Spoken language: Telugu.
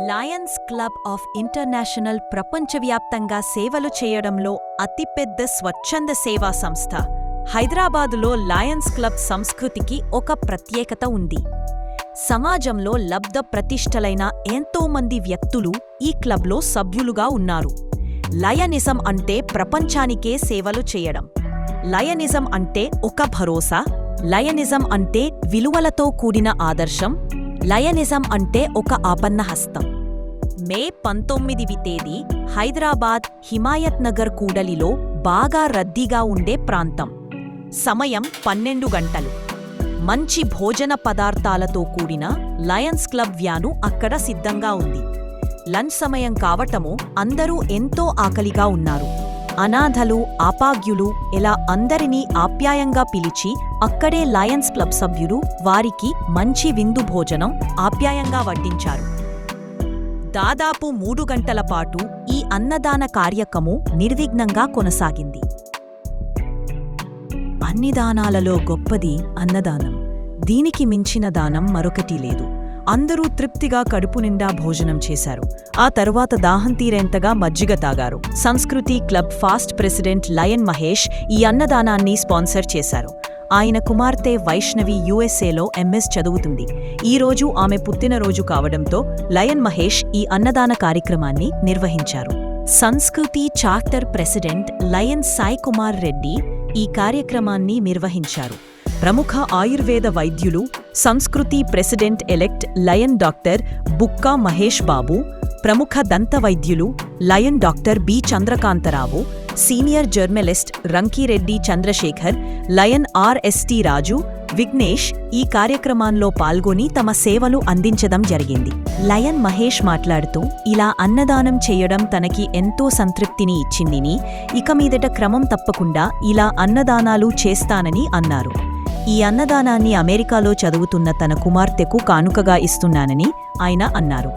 లయన్స్ క్లబ్ ఆఫ్ ఇంటర్నేషనల్ ప్రపంచవ్యాప్తంగా సేవలు చేయడంలో అతిపెద్ద స్వచ్ఛంద సేవా సంస్థ. హైదరాబాదులో లయన్స్ క్లబ్ సంస్కృతికి ఒక ప్రత్యేకత ఉంది. సమాజంలో లబ్ధ ప్రతిష్టలైన ఎంతోమంది వ్యక్తులు ఈ క్లబ్లో సభ్యులుగా ఉన్నారు. లయనిజం అంటే ప్రపంచానికే సేవలు చేయడం. లయనిజం అంటే ఒక భరోసా. లయనిజం అంటే విలువలతో కూడిన ఆదర్శం. లయనిజం అంటే ఒక ఆపన్న హస్తం. మే పంతొమ్మిదివి తేదీ హైదరాబాద్ హిమాయత్ నగర్ కూడలిలో బాగా రద్దీగా ఉండే ప్రాంతం. సమయం పన్నెండు గంటలు. మంచి భోజన పదార్థాలతో కూడిన లయన్స్ క్లబ్ వ్యాను అక్కడ సిద్ధంగా ఉంది. లంచ్ సమయం కావటము అందరూ ఎంతో ఆకలిగా ఉన్నారు. అనాథలు ఆపాగ్యులు ఇలా అందరినీ ఆప్యాయంగా పిలిచి అక్కడే లయన్స్ క్లబ్ సభ్యులు వారికి మంచి విందు భోజనం ఆప్యాయంగా వడ్డించారు. దాదాపు మూడు గంటల పాటు ఈ అన్నదాన కార్యక్రమం నిర్విఘ్నంగా కొనసాగింది. అన్ని దానాలలో గొప్పది అన్నదానం. దీనికి మించిన దానం మరొకటి లేదు. అందరూ తృప్తిగా కడుపు నిండా భోజనం చేశారు. ఆ తరువాత దాహం తీరేంతగా మజ్జిగ తాగారు. Samskruthi club past president lion Mahesh ఈ అన్నదానాన్ని స్పాన్సర్ చేశారు. ఆయన కుమార్తె వైష్ణవి యుఎస్ఏలో ఎంఎస్ చదువుతుంది. ఈ రోజు ఆమె పుట్టినరోజు కావడంతో లయన్ మహేష్ ఈ అన్నదాన కార్యక్రమాన్ని నిర్వహించారు. Sanskriti charter president lion Sai Kumar Reddy ఈ కార్యక్రమాన్ని నిర్వహించారు. ప్రముఖ ఆయుర్వేద వైద్యులు Sanskriti president elect lion doctor Bukka Mahesh Babu ప్రముఖ దంత వైద్యులు lion doctor B Chandrakantharao senior journalist Rankireddy Chandrasekhar lion RST Raju Vignesh ఈ కార్యక్రమాల్లో పాల్గొని తమ సేవలు అందించడం జరిగింది. లయన్ మహేష్ మాట్లాడుతూ ఇలా అన్నదానం చేయడం తనకి ఎంతో సంతృప్తిని ఇచ్చిందిని ఇక మీదట క్రమం తప్పకుండా ఇలా అన్నదానాలు చేస్తానని అన్నారు. ఈ అన్నదానాన్ని అమెరికాలో చదువుతున్న తన కుమార్తెకు కానుకగా ఇస్తున్నానని ఆయన అన్నారు.